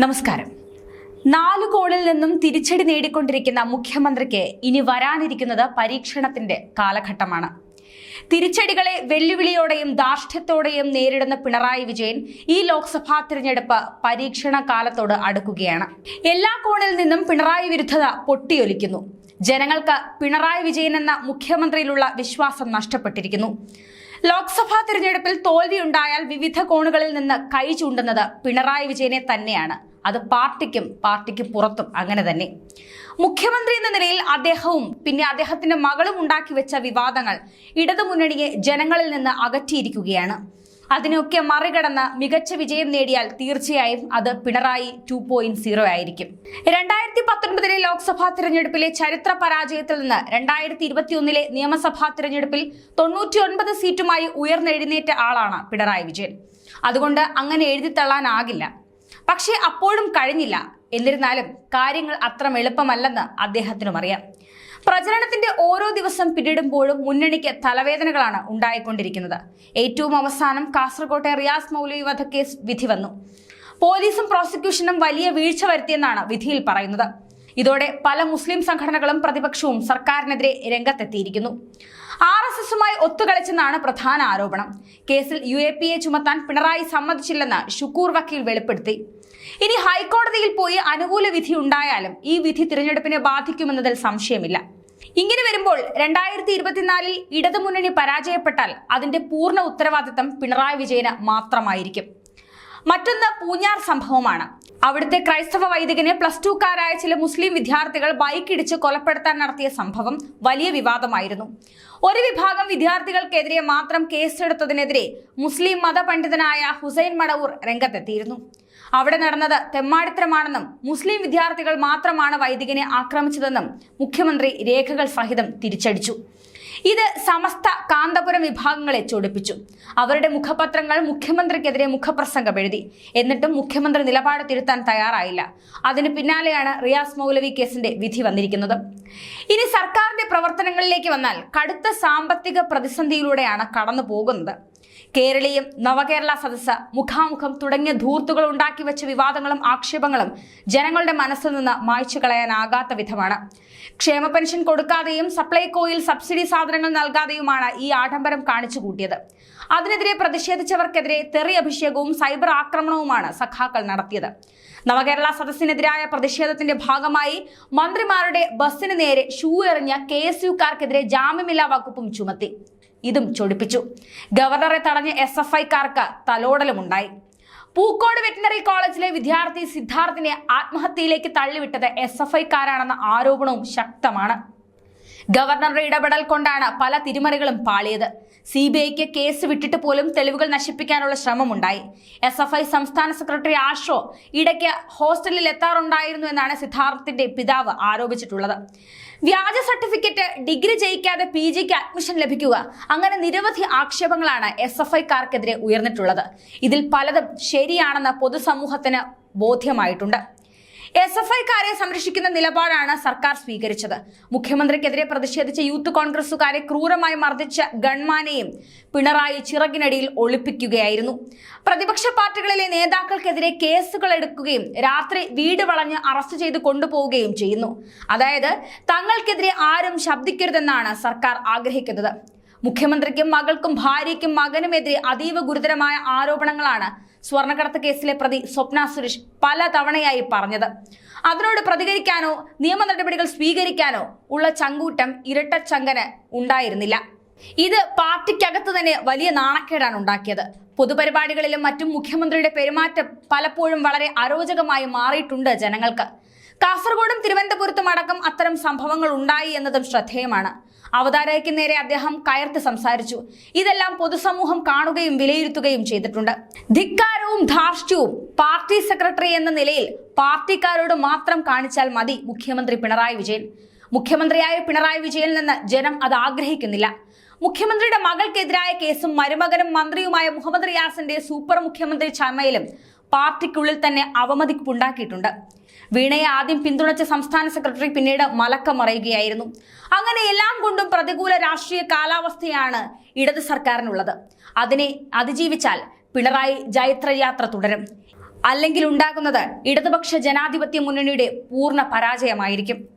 നമസ്കാരം. നാല് കോണിൽ നിന്നും തിരിച്ചടി നേടിക്കൊണ്ടിരിക്കുന്ന മുഖ്യമന്ത്രിക്ക് ഇനി വരാനിരിക്കുന്നത് പരീക്ഷണത്തിന്റെ കാലഘട്ടമാണ്. തിരിച്ചടികളെ വെല്ലുവിളിയോടെയും ധാർഷ്ട്യത്തോടെയും നേരിടുന്ന പിണറായി വിജയൻ ഈ ലോക്സഭാ തിരഞ്ഞെടുപ്പ് പരീക്ഷണ കാലത്തോട് അടുക്കുകയാണ്. എല്ലാ കോണിൽ നിന്നും പിണറായി വിരുദ്ധത പൊട്ടിയൊലിക്കുന്നു. ജനങ്ങൾക്ക് പിണറായി വിജയൻ എന്ന മുഖ്യമന്ത്രിയിലുള്ള വിശ്വാസം നഷ്ടപ്പെട്ടിരിക്കുന്നു. ലോക്സഭാ തിരഞ്ഞെടുപ്പിൽ തോൽവിയുണ്ടായാൽ വിവിധ കോണുകളിൽ നിന്ന് കൈ ചൂണ്ടുന്നത് പിണറായി വിജയനെ തന്നെയാണ്. അത് പാർട്ടിക്കും പാർട്ടിക്ക് പുറത്തും അങ്ങനെ തന്നെ. മുഖ്യമന്ത്രി എന്ന നിലയിൽ അദ്ദേഹവും പിന്നെ അദ്ദേഹത്തിന്റെ മകളും ഉണ്ടാക്കി വെച്ച വിവാദങ്ങൾ ഇടതുമുന്നണിയെ ജനങ്ങളിൽ നിന്ന് അകറ്റിയിരിക്കുകയാണ്. അതിനൊക്കെ മറികടന്ന് മികച്ച വിജയം നേടിയാൽ തീർച്ചയായും അത് പിണറായി ടു പോയിന്റ് സീറോ ആയിരിക്കും. രണ്ടായിരത്തി പത്തൊൻപതിലെ ലോക്സഭാ തിരഞ്ഞെടുപ്പിലെ ചരിത്ര പരാജയത്തിൽ നിന്ന് രണ്ടായിരത്തി ഇരുപത്തിയൊന്നിലെ നിയമസഭാ തിരഞ്ഞെടുപ്പിൽ തൊണ്ണൂറ്റിയൊൻപത് സീറ്റുമായി ഉയർന്നെഴുന്നേറ്റ ആളാണ് പിണറായി വിജയൻ. അതുകൊണ്ട് അങ്ങനെ എഴുതിത്തള്ളാനാകില്ല പക്ഷേ അപ്പോഴും കഴിഞ്ഞില്ല. എന്നിരുന്നാലും കാര്യങ്ങൾ അത്ര എളുപ്പമല്ലെന്ന് അദ്ദേഹത്തിനും അറിയാം. പ്രചരണത്തിന്റെ ഓരോ ദിവസം പിന്നിടുമ്പോഴും മുന്നണിക്ക് തലവേദനകളാണ് ഉണ്ടായിക്കൊണ്ടിരിക്കുന്നത്. ഏറ്റവും അവസാനം കാസർകോട്ടെ റിയാസ് മൗലവി വധക്കേസ് വിധി വന്നു. പോലീസും പ്രോസിക്യൂഷനും വലിയ വീഴ്ച വരുത്തിയെന്നാണ് വിധിയിൽ പറയുന്നത്. ഇതോടെ പല മുസ്ലിം സംഘടനകളും പ്രതിപക്ഷവും സർക്കാരിനെതിരെ രംഗത്തെത്തിയിരിക്കുന്നു. ആർ എസ് എസുമായി ഒത്തുകളിച്ചെന്നാണ് പ്രധാന ആരോപണം. കേസിൽ യു എ പി എ ചുമത്താൻ പിണറായി സമ്മതിച്ചില്ലെന്ന് ഷുക്കൂർ വക്കീൽ വെളിപ്പെടുത്തി. ഇനി ഹൈക്കോടതിയിൽ പോയി അനുകൂല വിധി ഉണ്ടായാലും ഈ വിധി തിരഞ്ഞെടുപ്പിനെ ബാധിക്കുമെന്നതിൽ സംശയമില്ല. ഇങ്ങനെ വരുമ്പോൾ രണ്ടായിരത്തി ഇരുപത്തിനാലിൽ ഇടതുമുന്നണി പരാജയപ്പെട്ടാൽ അതിന്റെ പൂർണ ഉത്തരവാദിത്തം പിണറായി വിജയന് മാത്രമായിരിക്കും. മറ്റൊന്ന് പൂഞ്ഞാർ സംഭവമാണ്. അവിടുത്തെ ക്രൈസ്തവ വൈദികനെ പ്ലസ് ടുക്കാരായ ചില മുസ്ലിം വിദ്യാർത്ഥികൾ ബൈക്കിടിച്ച് കൊലപ്പെടുത്താൻ നടത്തിയ സംഭവം വലിയ വിവാദമായിരുന്നു. ഒരു വിഭാഗം വിദ്യാർത്ഥികൾക്കെതിരെ മാത്രം കേസെടുത്തതിനെതിരെ മുസ്ലിം മതപണ്ഡിതനായ ഹുസൈൻ മടവൂർ രംഗത്തെത്തിയിരുന്നു. അവിടെ നടന്നത് തെമ്മാടിത്തരമാണെന്നും മുസ്ലിം വിദ്യാർത്ഥികൾ മാത്രമാണ് വൈദികനെ ആക്രമിച്ചതെന്നും മുഖ്യമന്ത്രി രേഖകൾ സഹിതം തിരിച്ചടിച്ചു. ഇത് സമസ്ത കാന്തപുരം വിഭാഗങ്ങളെ ചൊടിപ്പിച്ചു. അവരുടെ മുഖപത്രങ്ങൾ മുഖ്യമന്ത്രിക്കെതിരെ മുഖപ്രസംഗം എഴുതി. എന്നിട്ടും മുഖ്യമന്ത്രി നിലപാട് തിരുത്താൻ തയ്യാറായില്ല. അതിന് പിന്നാലെയാണ് റിയാസ് മൗലവി കേസിന്റെ വിധി വന്നിരിക്കുന്നത്. ഇനി സർക്കാരിന്റെ പ്രവർത്തനങ്ങളിലേക്ക് വന്നാൽ കടുത്ത സാമ്പത്തിക പ്രതിസന്ധിയിലൂടെയാണ് കടന്നു പോകുന്നത്. കേരളീയം നവകേരള സദസ്സ് മുഖാമുഖം തുടങ്ങിയ ധൂർത്തുകൾ ഉണ്ടാക്കി വെച്ച വിവാദങ്ങളും ആക്ഷേപങ്ങളും ജനങ്ങളുടെ മനസ്സിൽ നിന്ന് മായ്ച്ചു കളയാനാകാത്ത വിധമാണ്. ക്ഷേമ പെൻഷൻ കൊടുക്കാതെയും സപ്ലൈകോയിൽ സബ്സിഡി സാധനങ്ങൾ നൽകാതെയുമാണ് ഈ ആഡംബരം കാണിച്ചു കൂട്ടിയത്. അതിനെതിരെ പ്രതിഷേധിച്ചവർക്കെതിരെ തെറി അഭിഷേകവും സൈബർ ആക്രമണവുമാണ് സഖാക്കൾ നടത്തിയത്. നവകേരള സദസ്സിനെതിരായ പ്രതിഷേധത്തിന്റെ ഭാഗമായി മന്ത്രിമാരുടെ ബസ്സിന് നേരെ ഷൂ എറിഞ്ഞ കെ എസ് യുക്കാർക്കെതിരെ ജാമ്യമില്ലാ വകുപ്പും ചുമത്തി. ഇതും ചൊടിപ്പിച്ചു. ഗവർണറെ തടഞ്ഞ എസ് എഫ് ഐക്കാർക്ക് തലോടലുമുണ്ടായി. പൂക്കോട് വെറ്റിനറി കോളേജിലെ വിദ്യാർത്ഥി സിദ്ധാർത്ഥിനെ ആത്മഹത്യയിലേക്ക് തള്ളിവിട്ടത് എസ് എഫ് ഐക്കാരാണെന്ന ആരോപണവും ശക്തമാണ്. ഗവർണറുടെ ഇടപെടൽ കൊണ്ടാണ് പല തിരിമറികളും പാളിയത്. സി ബി ഐക്ക് കേസ് വിട്ടിട്ട് പോലും തെളിവുകൾ നശിപ്പിക്കാനുള്ള ശ്രമമുണ്ടായി. എസ് എഫ് ഐ സംസ്ഥാന സെക്രട്ടറി ആഷോ ഇടയ്ക്ക് ഹോസ്റ്റലിൽ എത്താറുണ്ടായിരുന്നു എന്നാണ് സിദ്ധാർത്ഥിന്റെ പിതാവ് ആരോപിച്ചിട്ടുള്ളത്. വ്യാജ സർട്ടിഫിക്കറ്റ് ഡിഗ്രി ജയിക്കാതെ പി ജിക്ക് അഡ്മിഷൻ ലഭിക്കുക അങ്ങനെ നിരവധി ആക്ഷേപങ്ങളാണ് എസ് എഫ് ഐക്കാർക്കെതിരെ ഉയർന്നിട്ടുള്ളത്. ഇതിൽ പലതും ശരിയാണെന്ന് പൊതുസമൂഹത്തിന് ബോധ്യമായിട്ടുണ്ട്. എസ് എഫ് ഐക്കാരെ സംരക്ഷിക്കുന്ന നിലപാടാണ് സർക്കാർ സ്വീകരിച്ചത്. മുഖ്യമന്ത്രിക്കെതിരെ പ്രതിഷേധിച്ച യൂത്ത് കോൺഗ്രസുകാരെ ക്രൂരമായി മർദ്ദിച്ച ഗൺമാനെയും പിണറായി ചിറകിനടിയിൽ ഒളിപ്പിക്കുകയായിരുന്നു. പ്രതിപക്ഷ പാർട്ടികളിലെ നേതാക്കൾക്കെതിരെ കേസുകൾ എടുക്കുകയും രാത്രി വീട് വളഞ്ഞ് അറസ്റ്റ് ചെയ്ത് കൊണ്ടുപോവുകയും ചെയ്യുന്നു. അതായത് തങ്ങൾക്കെതിരെ ആരും ശബ്ദിക്കരുതെന്നാണ് സർക്കാർ ആഗ്രഹിക്കുന്നത്. മുഖ്യമന്ത്രിക്കും മകൾക്കും ഭാര്യയ്ക്കും മകനുമെതിരെ അതീവ ഗുരുതരമായ ആരോപണങ്ങളാണ് സ്വർണക്കടത്ത് കേസിലെ പ്രതി സ്വപ്ന സുരേഷ് പല തവണയായി പറഞ്ഞത്. അതിനോട് പ്രതികരിക്കാനോ നിയമ നടപടികൾ സ്വീകരിക്കാനോ ഉള്ള ചങ്കൂറ്റം ഇരട്ടച്ചങ്കന് ഉണ്ടായിരുന്നില്ല. ഇത് പാർട്ടിക്കകത്ത് തന്നെ വലിയ നാണക്കേടാണ് ഉണ്ടാക്കിയത്. പൊതുപരിപാടികളിലും മറ്റും മുഖ്യമന്ത്രിയുടെ പെരുമാറ്റം പലപ്പോഴും വളരെ അരോചകമായി മാറിയിട്ടുണ്ട് ജനങ്ങൾക്ക്. കാസർഗോഡും തിരുവനന്തപുരത്തും അടക്കം അത്തരം സംഭവങ്ങൾ ഉണ്ടായി എന്നതും ശ്രദ്ധേയമാണ്. അവതാരകയ്ക്ക് നേരെ അദ്ദേഹം കയർത്ത് സംസാരിച്ചു. ഇതെല്ലാം പൊതുസമൂഹം കാണുകയും വിലയിരുത്തുകയും ചെയ്തിട്ടുണ്ട്. ധിക്കാരവും ധാർഷ്ട്യവും പാർട്ടി സെക്രട്ടറി എന്ന നിലയിൽ പാർട്ടിക്കാരോട് മാത്രം കാണിച്ചാൽ മതി മുഖ്യമന്ത്രി പിണറായി വിജയൻ. മുഖ്യമന്ത്രിയായ പിണറായി വിജയനിൽ നിന്ന് ജനം അത് ആഗ്രഹിക്കുന്നില്ല. മുഖ്യമന്ത്രിയുടെ മകൾക്കെതിരായ കേസും മരുമകനും മന്ത്രിയുമായ മുഹമ്മദ് റിയാസിന്റെ സൂപ്പർ മുഖ്യമന്ത്രി ചമയിലും പാർട്ടിക്കുള്ളിൽ തന്നെ അവമതിപ്പുണ്ടാക്കിയിട്ടുണ്ട്. വീണയെ ആദ്യം പിന്തുണച്ച സംസ്ഥാന സെക്രട്ടറി പിന്നീട് മലക്കം മറയുകയായിരുന്നു അങ്ങനെ എല്ലാം കൊണ്ടും പ്രതികൂല രാഷ്ട്രീയ കാലാവസ്ഥയാണ് ഇടത് സർക്കാരിനുള്ളത്. അതിനെ അതിജീവിച്ചാൽ പിണറായി ജൈത്രയാത്ര തുടരും. അല്ലെങ്കിൽ ഉണ്ടാകുന്നത് ഇടതുപക്ഷ ജനാധിപത്യ മുന്നണിയുടെ പൂർണ പരാജയമായിരിക്കും.